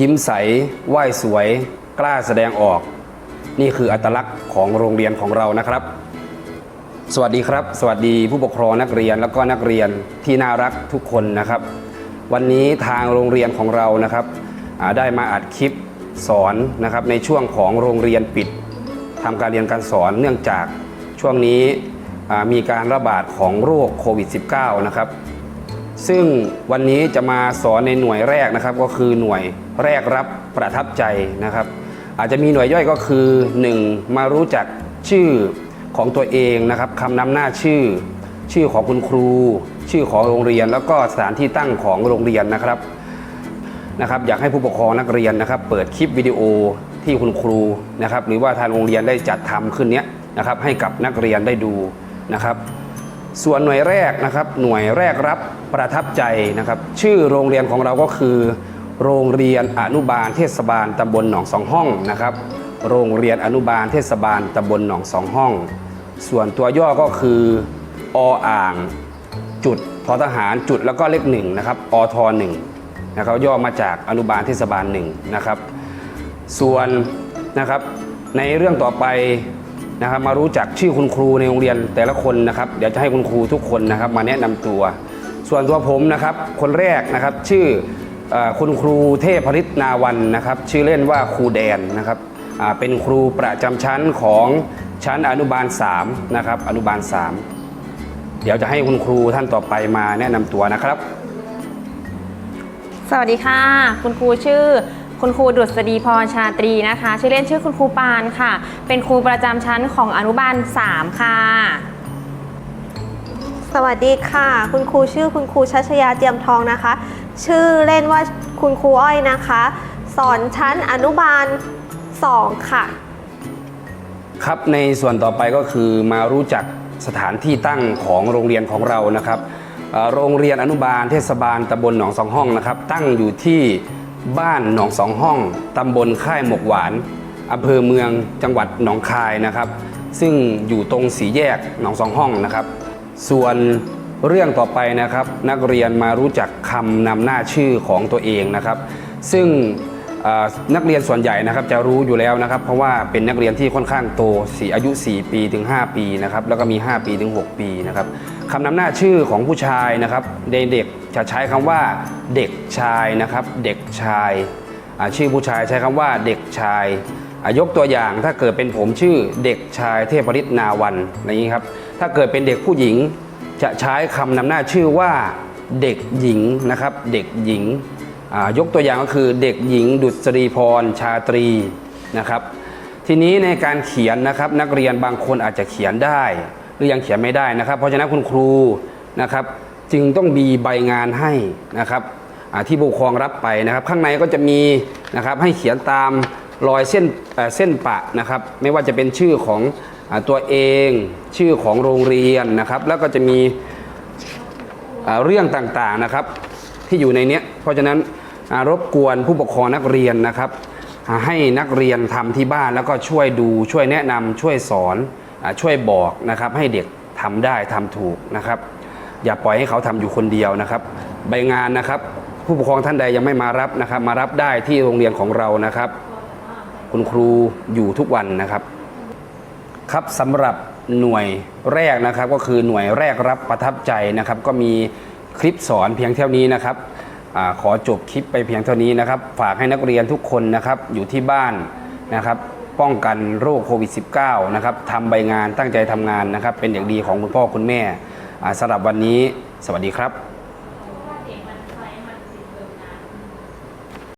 ยิ้มใสไหว้สวย กล้าแสดงออก นี่คืออัตลักษณ์ของโรงเรียนของเรานะครับ สวัสดีครับ สวัสดีผู้ปกครองนักเรียนแล้วก็นักเรียนที่น่ารักทุกคนนะครับ วันนี้ทางโรงเรียนของเรานะครับได้มาอัดคลิปสอนนะครับในช่วงของโรงเรียนปิดทำการเรียนการสอนเนื่องจากช่วงนี้มีการระบาดของโรคโควิด -19 นะครับ ซึ่งวันนี้จะมาสอนในหน่วยแรกนะครับ ก็คือหน่วยแรกรับประทับใจนะครับ อาจจะมีหน่วยย่อยก็คือ 1. มารู้จักชื่อของตัวเองนะครับคำนำหน้าชื่อ ชื่อของคุณครู ชื่อของโรงเรียน แล้วก็สถานที่ตั้งของโรงเรียนนะครับนะครับ อยากให้ผู้ปกครองนักเรียนนะครับ เปิดคลิปวิดีโอที่คุณครูนะครับ หรือว่าทางโรงเรียนได้จัดทำขึ้นเนี้ยนะครับ ให้กับนักเรียนได้ดูนะครับ ส่วนหน่วยแรกนะครับ หน่วยแรกรับประทับใจนะครับ ชื่อโรงเรียนของเราก็คือ โรงเรียนอนุบาลเทศบาลตำบลหนองสองห้องนะครับ โรงเรียนอนุบาลเทศบาลตำบลหนองสองห้อง ส่วนตัวย่อก็คือออ่างจุดทอทหารจุดแล้วก็เลขหนึ่งนะครับอทหนึ่งนะครับย่อมาจากอนุบาลเทศบาลหนึ่งนะครับ ส่วนนะครับในเรื่องต่อไป นะครับมารู้จักชื่อคุณครูในโรงเรียนแต่ละคนนะครับเดี๋ยวจะให้คุณครูทุกคนนะครับมาแนะนำตัว ส่วนตัวผมนะครับคนแรกนะครับชื่ออคุณครูเทพฤทธิ์นาวันนะครับชื่อเล่นว่าครูแดนนะครับเป็นครูประจำชั้นของชั้นอนุบาล3นะครับอนุบาล 3 เดี๋ยวจะให้คุณครูท่านต่อไปมาแนะนำตัวนะครับ สวัสดีค่ะ คุณครูชื่อ คุณครูดุษฎีพรชาตรีนะคะ ชื่อเล่นชื่อคุณครูปานค่ะ เป็นครูประจำชั้นของอนุบาล 3 ค่ะ สวัสดีค่ะ คุณครูชื่อคุณครูชัชยาเจียมทองนะคะ ชื่อเล่นว่าคุณครูอ้อยนะคะ สอนชั้นอนุบาล 2 ค่ะ ครับในส่วนต่อไปก็คือมารู้จักสถานที่ตั้งของโรงเรียนของเรานะครับเอ่อโรงเรียนอนุบาลเทศบาลตำบลหนองสองห้องนะครับ ตั้งอยู่ที่ บ้านหนองสองห้องตำบลค่ายหมกหวานอำเภอเมืองจังหวัดหนองคายนะครับ ซึ่งอยู่ตรงสีแยกหนองสองห้องนะครับ ส่วนเรื่องต่อไปนะครับ นักเรียนมารู้จักคำนำหน้าชื่อของตัวเองนะครับ ซึ่ง นักเรียนส่วนใหญ่นะครับจะรู้อยู่แล้วนะครับ เพราะว่าเป็นนักเรียนที่ค่อนข้างโตสีอายุ 4 ปีถึง 5 ปีนะครับแล้วก็มี 5 ปีถึง 6 ปีนะครับคำนำหน้าชื่อของผู้ชายนะครับในเด็กจะใช้คำว่าเด็กชายนะครับเด็กชายชื่อผู้ชายใช้คำว่าเด็กชายยกตัวอย่างถ้าเกิดเป็นผมชื่อเด็กชายเทพฤทธิ์นาวันอย่างนี้ครับถ้าเกิดเป็นเด็กผู้หญิงจะใช้คำนำหน้าชื่อว่าเด็กหญิงนะครับเด็กหญิง ยกตัวอย่างก็คือเด็กหญิงดุษฎีพรชาตรีนะครับ ทีนี้ในการเขียนนะครับนักเรียนบางคนอาจจะเขียนได้ หรือยังเขียนไม่ได้นะครับ เพราะฉะนั้นคุณครูนะครับจึงต้องมีใบงานให้นะครับที่ผู้ปกครองรับไปนะครับ ข้างในก็จะมีนะครับให้เขียนตามรอยเส้นเส้นปะนะครับ ไม่ว่าจะเป็นชื่อของอตัวเองชื่อของโรงเรียนนะครับ แล้วก็จะมีเรื่องต่างๆนะครับที่อยู่ในเนี้ยเพราะฉะนั้น รบกวนผู้ปกครองนักเรียนนะครับ ให้นักเรียนทำที่บ้านแล้วก็ช่วยดูช่วยแนะนำช่วยสอนอช่วยบอกนะครับ ให้เด็กทำได้ทำถูกนะครับ อย่าปล่อยให้เขาทำอยู่คนเดียวนะครับ ใบงานนะครับ ผู้ปกครองท่านใดยังไม่มารับนะครับ มารับได้ที่โรงเรียนของเรานะครับ คุณครูอยู่ทุกวันนะครับครับสำหรับหน่วยแรกนะครับ ก็คือหน่วยแรกรับประทับใจนะครับ ก็มีคลิปสอนเพียงเท่านี้นะครับ ขอจบคลิปไปเพียงเท่านี้นะครับ ฝากให้นักเรียนทุกคนนะครับอยู่ที่บ้านนะครับ ป้องกันโรคโควิด -19 นะครับทำใบงานตั้งใจทำงานนะครับ เป็นอย่างดีของคุณพ่อคุณแม่สำหรับวันนี้ สวัสดีครับ